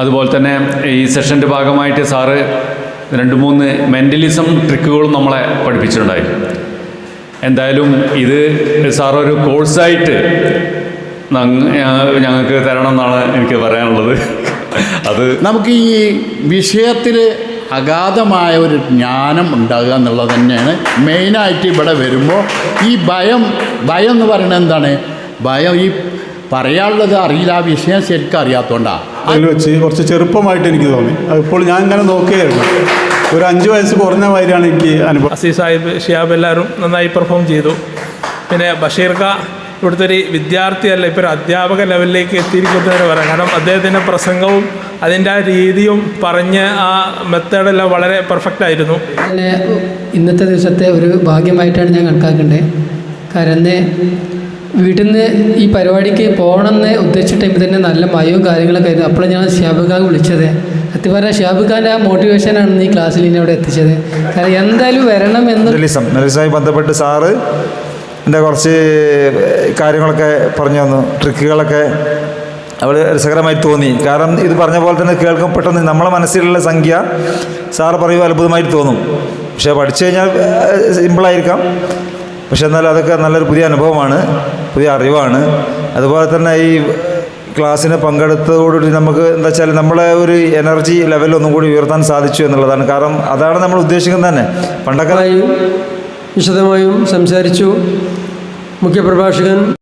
അതുപോലെ തന്നെ ഈ സെഷന്റെ ഭാഗമായിട്ട് സാറ് രണ്ട് മൂന്ന് മെന്റലിസം ട്രിക്കുകളും നമ്മളെ പഠിപ്പിച്ചിട്ടുണ്ടായി. എന്തായാലും ഇത് സാറൊരു കോഴ്സായിട്ട് ഞങ്ങൾക്ക് തരണം എന്നാണ് എനിക്ക് പറയാനുള്ളത്. അത് നമുക്ക് ഈ വിഷയത്തിൽ അഗാധമായ ഒരു ജ്ഞാനം ഉണ്ടാകുക എന്നുള്ളത് തന്നെയാണ് മെയിനായിട്ട് ഇവിടെ വരുമ്പോൾ ഈ ഭയം ഭയം എന്ന് പറയുന്നത് എന്താണ്? ഭയം ഈ പറയാനുള്ളത് അറിയില്ല ആ വിഷയം ശരിക്കും അറിയാത്തതുകൊണ്ടാണ് അതിൽ വെച്ച് കുറച്ച് ചെറുപ്പമായിട്ട് എനിക്ക് തോന്നി. ഇപ്പോൾ ഞാൻ ഇങ്ങനെ നോക്കുകയായിരുന്നു ഒരു അഞ്ച് വയസ്സ് കുറഞ്ഞ മാതിരിയാണ് എനിക്ക് അനുഭവം. അസീസ് സാഹിബ് ഷിയാബ് എല്ലാവരും നന്നായി പെർഫോം ചെയ്തു. പിന്നെ ബഷീർ ഖാ ഇവിടുത്തെ ഒരു വിദ്യാർത്ഥിയല്ല ഇപ്പോൾ ഒരു അധ്യാപക ലെവലിലേക്ക് എത്തിയിരിക്കുന്നവരെ പറയാം. കാരണം അദ്ദേഹത്തിന്റെ പ്രസംഗവും അതിന്റെ ആ രീതിയും പറഞ്ഞ് ആ മെത്തേഡെല്ലാം വളരെ പെർഫെക്റ്റ് ആയിരുന്നു. ഇന്നത്തെ ദിവസത്തെ ഒരു ഭാഗ്യമായിട്ടാണ് ഞാൻ കണക്കാക്കേണ്ടത്. കാരണം വീട്ടിൽ നിന്ന് ഈ പരിപാടിക്ക് പോകണമെന്ന് ഉദ്ദേശിച്ച ടൈമിൽ തന്നെ നല്ല മയവും കാര്യങ്ങളൊക്കെ ആയിരുന്നു. അപ്പോൾ ഞാൻ ഷിയാബുഖാൻ വിളിച്ചത്. സത്യം പറഞ്ഞാൽ ഷിയാബുഖാന്റെ ആ മോട്ടിവേഷനാണ് ഈ ക്ലാസ്സിൽ എന്നെ അവിടെ എത്തിച്ചത്. കാരണം എന്തായാലും വരണം എന്ന് മെന്റലിസം ബന്ധപ്പെട്ട് സാറ് എന്റെ കുറച്ച് കാര്യങ്ങളൊക്കെ പറഞ്ഞു തന്നു. ട്രിക്കുകളൊക്കെ അവൾ രസകരമായി തോന്നി. കാരണം ഇത് പറഞ്ഞ പോലെ തന്നെ കേൾക്കും പെട്ടെന്ന് നമ്മളെ മനസ്സിലുള്ള സംഖ്യ സാറ് പറയുമ്പോൾ അത്ഭുതമായിട്ട് തോന്നും. പക്ഷേ പഠിച്ചു കഴിഞ്ഞാൽ സിമ്പിളായിരിക്കാം പക്ഷെ എന്നാൽ അതൊക്കെ നല്ലൊരു പുതിയ അനുഭവമാണ് പുതിയ അറിവാണ്. അതുപോലെ തന്നെ ഈ ക്ലാസ്സിന് പങ്കെടുത്തതോടുകൂടി നമുക്ക് എന്താ വെച്ചാൽ നമ്മളെ ഒരു എനർജി ലെവൽ ഒന്നും കൂടി ഉയർത്താൻ സാധിച്ചു എന്നുള്ളതാണ്. കാരണം അതാണ് നമ്മൾ ഉദ്ദേശിക്കുന്നത് തന്നെ. പണ്ടൊക്കെ വിശദമായും സംസാരിച്ചു. മുഖ്യപ്രഭാഷകൻ